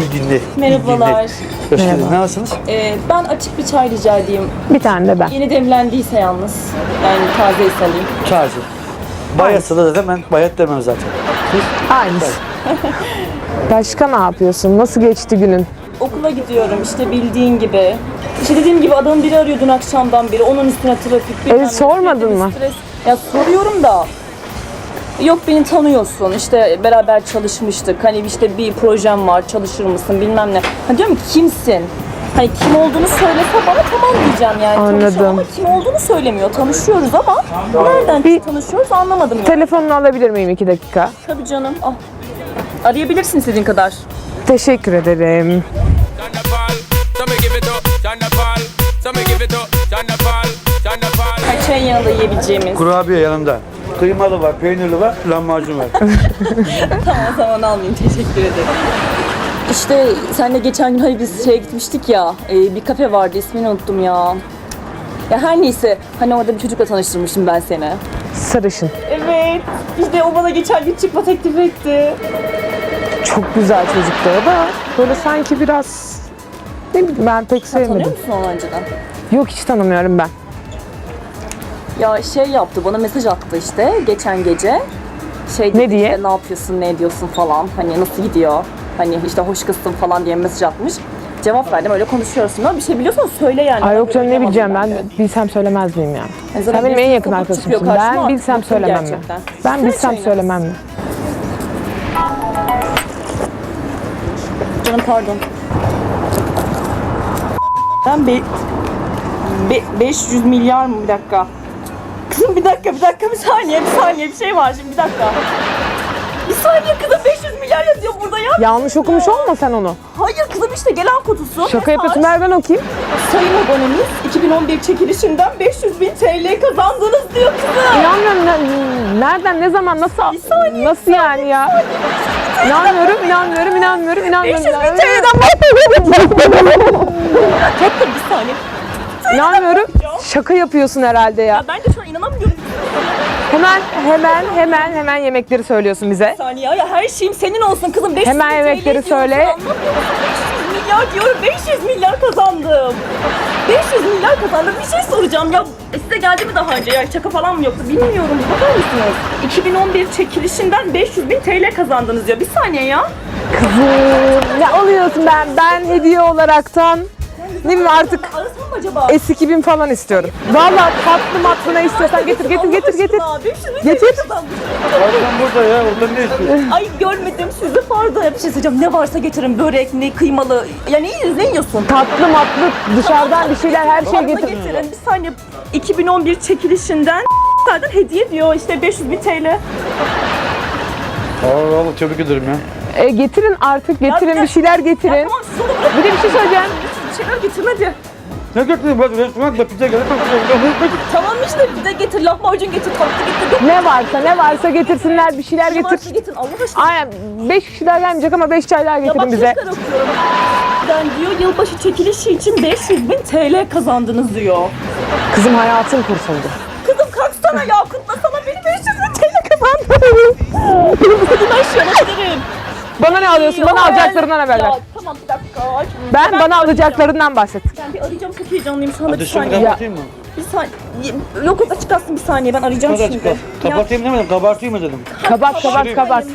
Dinle. Merhabalar. Hoş geldiniz. Nasılsınız? Ee, ben açık bir çay rica edeyim. Bir tane de ben. Yeni demlendiyse yalnız. Yani taze salayım. Taze. Bayatsa da ben bayat demem zaten. Aynısı. Başka ne yapıyorsun? Nasıl geçti günün? Okula gidiyorum işte bildiğin gibi. İşte dediğim gibi adamın biri arıyor dün akşamdan beri. Onun üstüne trafik. bilmem ne, sormadın mı? Stres. Ya soruyorum da. Yok beni tanıyorsun işte beraber çalışmıştık hani işte bir projem var çalışır mısın bilmem ne. Ha diyorum ki kimsin? Hani kim olduğunu söylese bana tamam diyeceğim yani. Anladım. Ama kim olduğunu söylemiyor. Tanışıyoruz ama nereden Bir- tanışıyoruz anlamadım yani. Telefonunu alabilir miyim iki dakika? Tabii canım. Al. Arayabilirsin istediğin kadar. Teşekkür ederim. Chanda Paul, so me give it up. Chanda Paul, so me give it up. Chanda Paul, Chanda Paul. Ha, Çayın yanında yiyebileceğimiz. Kurabiye yanımda. Kıymalı var, peynirli var, lahmacun var. O zaman almayayım teşekkür ederim. İşte senle geçen gün hani biz şeye gitmiştik ya, e, bir kafe vardı ismini unuttum ya. Ya her neyse hani orada bir çocukla tanıştırmıştım ben seni. Sarışın. Evet. İşte o bana geçen gün çıkma teklif etti. Çok güzel çocuktu o da. Böyle sanki biraz... Ne bileyim ben pek Tanıyor sevmedim. musun onu önceden? Yok hiç tanımıyorum ben. Ya şey yaptı bana mesaj attı işte geçen gece. Şey dedi Ne diye? işte, ne yapıyorsun ne ediyorsun falan hani nasıl gidiyor hani işte hoş kızsın falan diye mesaj atmış. Cevap verdim öyle konuşuyorsun ama bir şey biliyorsan söyle yani. Ay yok canım ne bileceğim ben de. bilsem söylemez miyim yani. Yani zaten Sen benim en yakın arkadaşımsın. Ben bilsem söylemem mi? Ben Sen bilsem söyle. söylemem mi? Canım pardon. Ben be, be, 500 milyar mı bir dakika? Kızım bir dakika bir dakika bir saniye bir saniye bir şey var şimdi bir dakika. Bir saniye kızım 500 milyar yazıyor burada ya. Yanlış okumuş olma sen onu. Hayır kızım işte gelen kutusu. Şaka yapıyorsun ver ben okuyayım. Sayın abonemiz 2011 çekilişinden 500 bin TL kazandınız diyor kızım. İnanmıyorum. Ne- Nereden, ne zaman, nasıl? saniye, nasıl yani ya? İnanmıyorum, inanmıyorum, inanmıyorum, inanmıyorum. 500 bin inanmıyorum. TL'den Tek tek bir saniye. İnanmıyorum. Şaka yapıyorsun herhalde ya. Ya ben de şu an inanamıyorum. Hemen, hemen, hemen, hemen yemekleri söylüyorsun bize. Bir saniye ya her şeyim senin olsun kızım. 500 Hemen yemekleri söyle. anlamıyor musun? 500 milyar diyorum 500 milyar kazandım. 500 milyar kazandım. Bir şey soracağım ya. E, size geldi mi daha önce ya şaka falan mı yoktu bilmiyorum. Bakar mısınız? 2011 çekilişinden 500 bin TL kazandınız diyor. Bir saniye ya. Kızım, ne alıyorsun ben? Ben hediye olaraktan ne bileyim artık Arasam mı acaba? S2000 falan istiyorum. Vallahi tatlı matlı ne istiyorsan getir, getir, getir, getir. Allah aşkına, 500 bin Getir. Kazandım. Oradan burada ya, oradan ne istiyorsun? Ay görmedim sizi pardon. Bir şey söyleyeceğim. Ne varsa getirin. Börek, ne kıymalı. Ya ne yiyorsun? Ne yiyorsun? Tatlı matlı dışarıdan bir şeyler her şeyi Varsa getir. getirin. Bir saniye. 2011 çekilişinden zaten hediye diyor işte 500 bin TL. Allah Allah tebrik ederim ya. E, getirin artık, Ya getirin bir bir şeyler Ya getirin. tamam siz onu bırakın. Bir de bir şey söyleyeceğim. Bir şeyler getirmedi. Ne götürdün bak restoranda pizza geldi. Tamam işte bir de getir. Lahmacun getir. Tatlı getir. Ne varsa ne varsa getirsinler bir şeyler varsa getir. getir. Allah aşkına. Aynen 5 kişiler gelmeyecek ama 5 çaylar Ya bak getirin bize. tekrar okuyorum. Ben diyor yılbaşı çekilişi için 500 bin TL kazandınız diyor. Kızım hayatın kurtuldu. Kızım kalksana ya kutlasana beni 500 bin TL kazandınız. Bu kadını aşağıya ederim. Bana ne alıyorsun? Bana alacaklarından haber ver. Ya tamam bir dakika. Ay, Ben bana alacaklarından bahset. Ben bir arayacağım çok heyecanlıyım şu anda bir saniye. kapatayım mı? Bir saniye. Yok yok açık kalsın bir saniye ben arayacağım Hadi şimdi. çıkar. Kapatayım demedim, kabartayım mı dedim. Kabart kabart kabart. Ya,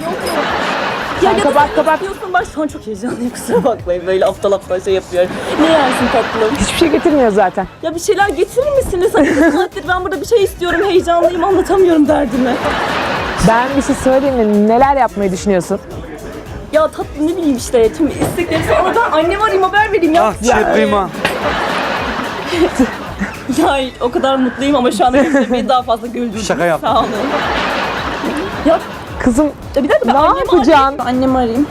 Sen ya kabart, kabart. Diyorsun ben şu an çok heyecanlıyım kusura bakmayın böyle aptal aptal şey yapıyorum. Ne yersin tatlım? Hiçbir şey getirmiyor zaten. Ya bir şeyler getirir misiniz? Hani bir saattir ben burada bir şey istiyorum heyecanlıyım anlatamıyorum derdimi. Ben bir şey söyleyeyim mi? Neler yapmayı düşünüyorsun? Ya tatlım ne bileyim işte tüm istekleri ama ben anneme arayayım haber vereyim ya. Ah çiğ kıyma. Ya o kadar mutluyum ama şu anda beni daha fazla güldürdünüz. Şaka yaptım. Sağ olun. Ya Kızım Ya bir dakika ben Ne annemi yapacaksın? arayayım. Annemi arayayım.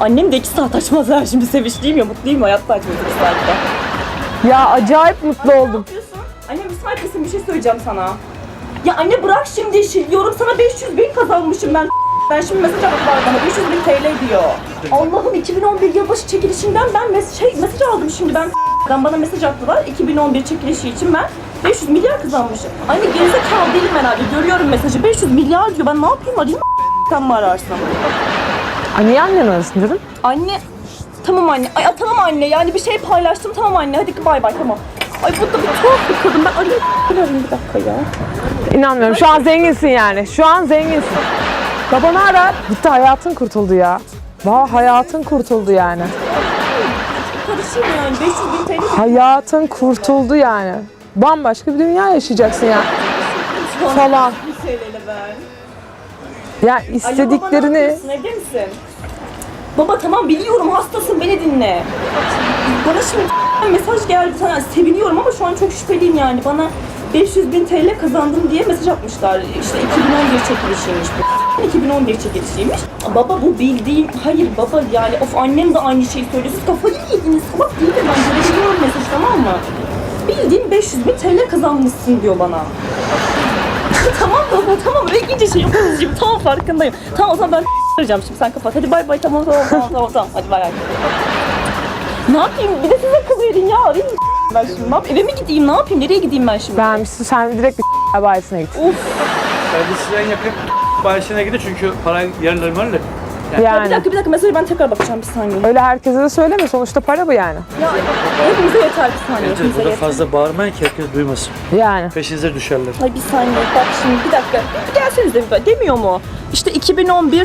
Annem de iki saat açmaz ha şimdi sevinçliyim ya mutluyum hayatta açmaz iki saatte. ya acayip mutlu Ne oldum. yapıyorsun? Anne müsait misin bir şey söyleyeceğim sana. Ya anne bırak şimdi işi diyorum sana 500 bin kazanmışım ben. Ben şimdi mesaj attılar bana 500 bin TL diyor. Allah'ım 2011 yılbaşı çekilişinden ben mes şey, mesaj aldım şimdi ben. Ben bana mesaj attılar 2011 çekilişi için ben 500 milyar kazanmışım. Anne gerizekalı değilim herhalde görüyorum mesajı 500 milyar diyor ben ne yapayım arayayım mı mı ararsam? Ay niye annen arasın dedim. Anne tamam anne. Ay tamam anne yani bir şey paylaştım tamam anne hadi bay bay tamam. Ay bu da bir tuhaf bir kadın ben arayayım. Arayayım bir dakika ya. İnanmıyorum. Şu an zenginsin yani. Şu an zenginsin. Babanı ara. Gitti hayatın kurtuldu ya. Vah hayatın kurtuldu yani. Karışayım yani 500 bin TL Hayatın kurtuldu yani. Bambaşka bir dünya yaşayacaksın ya. Falan. 500 TL'yle ver. Ya Alo baba ne istediklerini yapıyorsun misin? Baba tamam biliyorum hastasın beni dinle. Bana şimdi mesaj geldi sana seviniyorum ama şu an çok şüpheliyim yani bana 500 bin TL kazandım diye mesaj atmışlar. İşte 2011 çekilişiymiş bu. 2011 çekilişiymiş. Baba bu bildiğim, hayır baba yani of annem de aynı şeyi söylüyor. Siz kafayı mı yediniz? Salak değil de ben görebiliyorum mesaj tamam mı? Bildiğin 500 bin TL kazanmışsın diyor bana. tamam baba tamam oraya gidince şey yapacağım. Tamam farkındayım. Tamam o zaman ben arayacağım şimdi sen kapat. Hadi bay bay tamam tamam tamam tamam tamam. Hadi bay bay. Ne yapayım? Bir de size akıl verin ya. Arayayım ben şimdi. Ne yapayım? Eve mi gideyim? Ne yapayım? Nereye gideyim ben şimdi? beğenmişsin. Sen direkt bir bayisine git. Uf. Bence size en yakın bayisine gidin çünkü para yerlerim öyle. Ya bir Yani. dakika bir dakika mesajı ben tekrar bakacağım bir saniye. Öyle herkese de söyleme. Sonuçta para bu yani. Ya hepimize yeter bir saniye. Bence Hepimize burada yeter. fazla bağırmayın ki herkes duymasın. Yani. Peşinize düşerler. Ay bir saniye bak şimdi bir dakika. Bir gelsenize bir demiyor mu? İşte 2011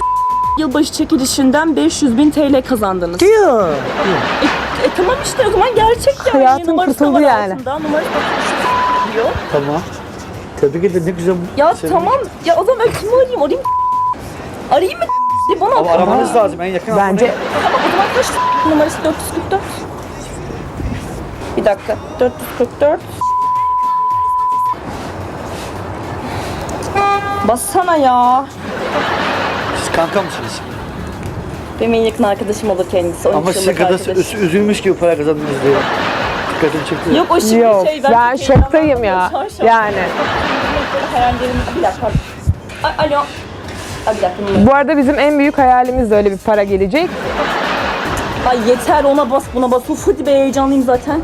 yılbaşı çekilişinden 500 bin TL kazandınız. Diyor. E, e tamam işte o zaman gerçek yani. Hayatın Numarası da kurtuldu var yani. altında, Numarası da diyor. Tamam. Tebrik ederim ne güzel. Ya Sevindim. tamam. Ya o zaman ben kimi arayayım? Arayayım mı? Arayayım mı? Bana Ama aramanız lazım en yakın Bence Tamam o zaman kaç numarası 444? Bir dakika. 444. Bassana ya. Kanka mısınız? Benim en yakın arkadaşım olur kendisi. 13 Ama sizin yıllık kadar arkadaş. üz- üzülmüş gibi para kazandınız diye. Dikkatimi çekti. Yok o şimdi yok. şey. Ben çok şoktayım ya. heyecanlandım. Şu an şok. Yani. Böyle hayallerim. Bir dakika. A- Alo. Ay bir dakika. Bu arada bizim en büyük hayalimiz de öyle bir para gelecek. Ay yeter ona bas buna bas. Uf hadi be heyecanlıyım zaten.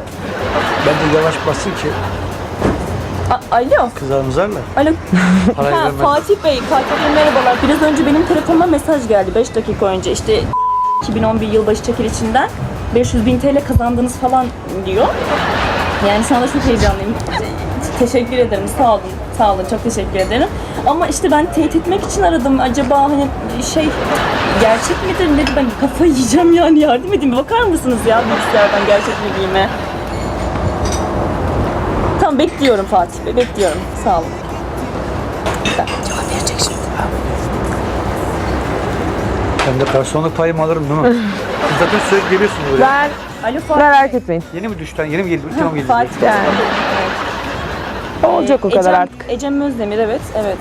Ben de yavaş basın ki A- Alo. kızlar mızarla. Alo. Parayı Ha. Fatih Bey, Fatih Bey merhabalar. Biraz önce benim telefonuma mesaj geldi 5 dakika önce. İşte 2011 yılbaşı çekilişinden 500 bin TL kazandınız falan diyor. Yani şu anda çok heyecanlıyım. Teşekkür ederim, sağ olun. Sağ olun, çok teşekkür ederim. Ama işte ben teyit etmek için aradım. Acaba hani şey gerçek midir nedir? Ben kafayı yiyeceğim yani yardım edin. Bakar mısınız ya bilgisayardan gerçek mi değil mi? Tamam bekliyorum Fatih Bey, bekliyorum. Sağ olun. Cevap verecek şimdi. Ben de garsonluk payımı alırım değil mi? Siz zaten sürekli geliyorsunuz buraya. Ben Alo Fatih. merak etmeyin. Yeni mi düştü? Yeni mi geldi? Tamam geldi. Fatih. Yani. Evet. Olacak o kadar Ecem- artık. Ecem Özdemir evet, evet.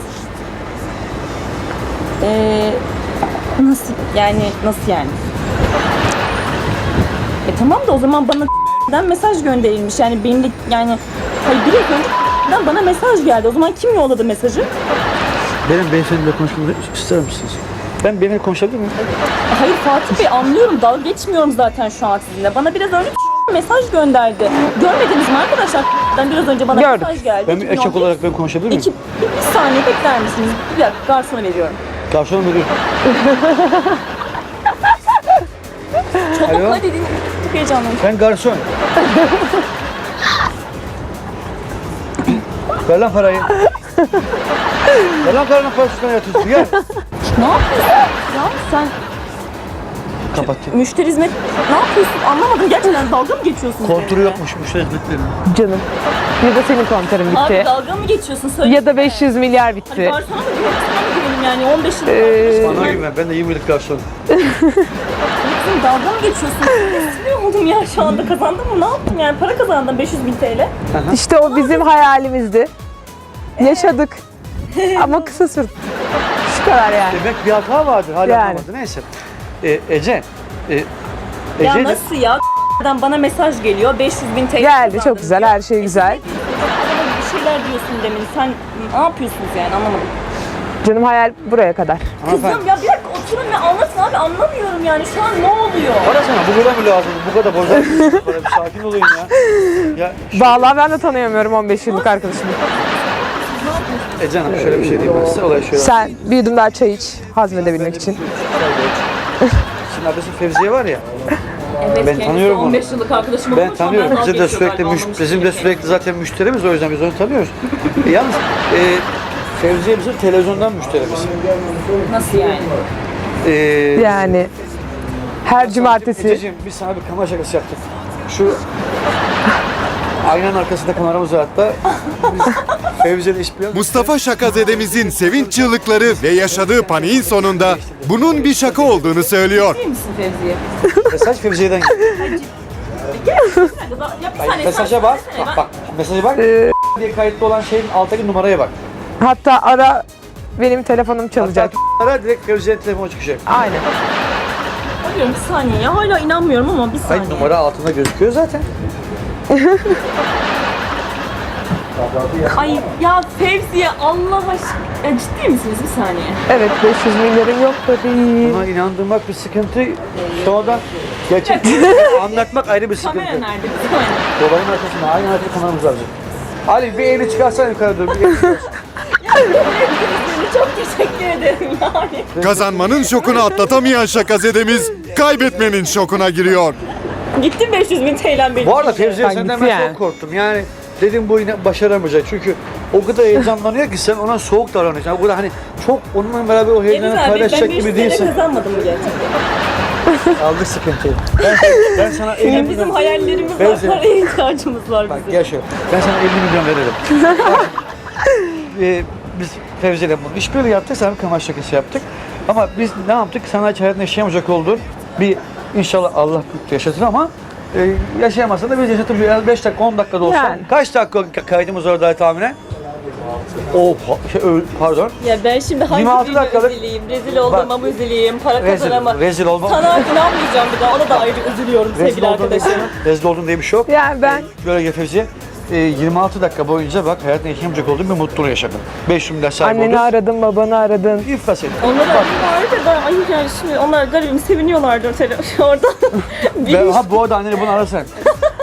Ee, nasıl yani nasıl yani? E tamam da o zaman bana den mesaj gönderilmiş yani benim de yani hayır bir yıl önce bana mesaj geldi. O zaman kim yolladı mesajı? Benim beyefendiyle konuşmamı ister misiniz? Ben benimle konuşabilir miyim? Hayır Fatih Bey anlıyorum dalga geçmiyorum zaten şu an sizinle. Bana biraz önce mesaj gönderdi. Görmediniz mi arkadaşlar? Ben biraz önce bana Gördük. mesaj geldi. Ben bir erkek 2011. olarak ben konuşabilir miyim? İki, bir, bir saniye bekler misiniz? Bir dakika garsona veriyorum. Garsonum veriyorum. Çabuk Alo? hadi. Çok heyecanlıyım. Ben garson. Ver lan parayı. Ver lan paranın parasını yatıyorsun. Gel. Ne yapıyorsun? Ya sen Kapattım. müşteri hizmet ne yapıyorsun? Anlamadım. Gerçekten dalga mı geçiyorsun? Kontrolü benimle? yokmuş müşteri hizmetlerinin. Canım. Ya da senin kontörün Abi bitti. dalga mı geçiyorsun? Söyle. Ya da 500 milyar Hani bitti. garsona mı? Yani? 15 yıl. Ee, Bana güven. Ben de 20 yıllık garsonum. Kızım dalga mı geçiyorsun? İstiyor oldum ya şu anda. Kazandım mı? Ne yaptım yani? Para kazandım 500 bin TL. İşte o bizim hayalimizdi. Yaşadık. Ama kısa sürdü. Şu kadar yani. Demek bir hata vardı. Hala Yani. anlamadı. Neyse. Ee, Ece. E, Ya Ece de- nasıl ya? Dan bana mesaj geliyor. 500 bin TL Geldi çok güzel. diyor. Her şey güzel. Adama bir şeyler diyorsun demin. Sen ne yapıyorsunuz yani anlamadım. Canım hayal buraya kadar. Kızım ya bir dakika oturun ve anlatın abi anlamıyorum yani şu an ne oluyor? Para sana bu kadar mı lazım? Bu kadar bir sakin olun ya. Ya Vallahi ben de tanıyamıyorum 15 yıllık arkadaşımı. Ece Hanım şöyle bir şey diyeyim ben size. Olay şöyle. Sen bir yudum daha çay iç hazmedebilmek için. Şimdi adresi Fevziye var ya. Evet, Ben tanıyorum onu. 15 yıllık arkadaşım Ben tanıyorum. benden Bize de sürekli galiba, müş- anlamış bizim de sürekli zaten müşterimiz o yüzden biz onu tanıyoruz. E, yalnız e, Fevziye bizim televizyondan müşterimiz. Nasıl yani? E, Yani her cumartesi. Ececiğim biz sana bir kamera şakası yaptık. Şu aynanın arkasında kameramız var hatta. Biz Fevziye'yle işbirliği Mustafa Şakazedemizin sevinç çığlıkları ve yaşadığı paniğin sonunda bunun bir şaka olduğunu söylüyor. İyi misin Fevziye? Mesaj Fevziye'den geldi. Ya bir Hayır, saniye. mesaja bak. Bak bak. Mesaja bak. Ee, diye kayıtlı olan şeyin alttaki numaraya bak. Hatta ara benim telefonum çalacak. Hatta ara direkt Fevziye'nin telefonu çıkacak. Aynen. Arıyorum bir saniye ya hala inanmıyorum ama bir saniye. Hayır numara altında gözüküyor zaten. Ay ya Fevziye Allah aşkına. Ya ciddi misiniz bir saniye? Evet 500 milyarın yok tabii. Buna inandırmak bir sıkıntı. Sonradan gerçekten anlatmak ayrı bir sıkıntı. Kamera nerede saniye? Babanın arkasında aynı kameramız var. bizim. Ali bir elini çıkarsan yukarı dur. Bir elini çıkarsana. Çok teşekkür ederim yani. Kazanmanın şokunu atlatamayan Şakazedemiz kaybetmenin şokuna giriyor. Gittim 500 bin TL'm benim. Bu arada Fevziye Ben senden ben yani. çok korktum. Yani dedim bu yine başaramayacak. Çünkü o kadar heyecanlanıyor ki sen ona soğuk davranıyorsun. Yani o kadar hani çok onunla beraber o Deniz heyecanı abi ben paylaşacak 500 gibi TL değilsin. kazanmadım mı gerçekten? Aldık sıkıntıyı. Ben, ben sana 50 Yani milyon... bizim hayallerimiz var, Fevziye. paraya ihtiyacımız var Bak bizim. gel şöyle. Ben sana 50 milyon veririm. Bak, biz Fevzi'yle bunu işbirliği yaptık. Bir kamaş şakası yaptık. Ama biz ne yaptık? Sana hiç hayatında yaşayamayacak olduğun bir inşallah Allah yaşatır ama e, yaşayamazsan da biz yaşatır. Yani 5 dakika 10 dakika da olsa. Yani. Kaç dakika kaydımız orada tahminen? O şey, pardon. Ya ben şimdi hangi 26 birine dakikalık- üzüleyim, rezil olduğuma mı üzüleyim, para Rezil, kazanama. rezil olma. Sana inanmayacağım bir daha, ona da ayrı üzülüyorum Rezil sevgili oldun, diye, arkadaşım. rezil oldun diye bir şey yok. Yani ben Böyle gel Fevzi. E, 26 dakika boyunca bak hayatında yaşayamayacak olduğun bir mutluluğu yaşadın. 5 milyar sahibi anneni oldun. aradım, babanı aradım. İflas ettin. Onları arıyorlar da ben, ay yani şimdi onlar garibim seviniyorlardır tele orada. Bir Ben, ha bu arada anneni bunu arasın.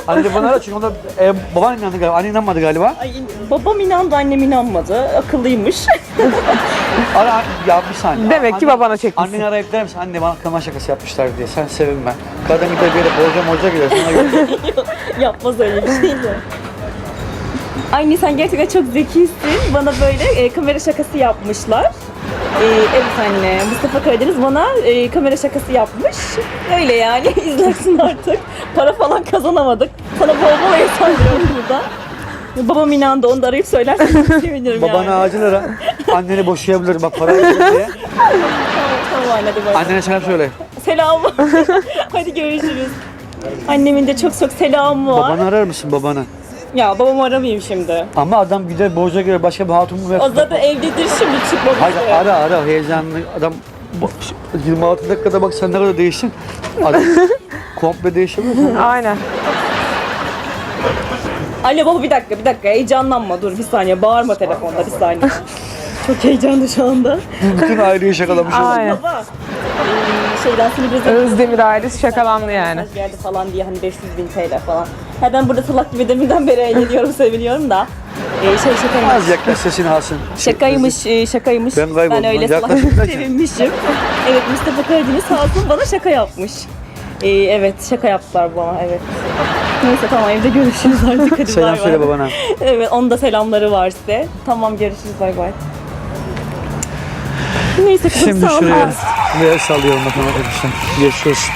Anneni bunu ara çünkü onda e, baban inandı galiba, annen inanmadı galiba. Ay, babam inandı, annem inanmadı. Akıllıymış. Ara, ya bir saniye. Demek ki Anne- babana çekmişsin. Anneni arayıp der misin? Anne bana kama şakası yapmışlar diye. Sen sevinme. Kadın gider bir yere borca morca gider. Sana yok. Yapmaz öyle bir şey de. Anne sen gerçekten çok zekisin. Bana böyle e, kamera şakası yapmışlar. E, evet anne, Mustafa Karadeniz bana e, kamera şakası yapmış. Öyle yani, izlersin artık. Para falan kazanamadık. Sana bol bol sallıyorum burada. Babam inandı, onu da arayıp söylersen çok sevinirim yani. acil ara. Anneni boşayabilir bak para verir diye. Tamam, tamam anne hadi bay bay. Annene selam söyle. Selam. hadi görüşürüz. Annemin de çok çok selamı var. Babanı arar mısın babanı? Ya babamı aramayayım şimdi. Ama adam gider borca girer başka bir hatun mu? O zaten evdedir şimdi çıkmamıştır. Hayır ara ara heyecanlı adam bu- 26 dakikada bak sen ne kadar değiştin. Adam komple değişebilir. Aynen. Alo baba bir dakika bir dakika heyecanlanma dur bir saniye bağırma telefonda bir saniye. Çok heyecanlı şu anda. Bütün aileyi şakalamışız. Aynen. Baba. Şeyden seni biraz Özdemir ailesi şakalandı yani. mesaj geldi falan diye hani 500 bin TL falan. Ha ben burada salak gibi deminden beri eğleniyorum seviniyorum da. Ee, şey şakaymış. Az yaklaş sesini alsın. Şakaymış, e, şakaymış. Ben kayboldum. öyle salak Yaklaşık kaç? sevinmişim. Evet Mustafa Karadeniz sağ olsun bana şaka yapmış. Ee, evet şaka yaptılar bana evet. Neyse tamam evde görüşürüz artık hadi Selam bay söyle bay. babana. Evet onun da selamları var size. Tamam görüşürüz bay bay. Neyse kızım Şimdi şuraya el sallıyorum bakalım arkadaşlar. Geçiyoruz.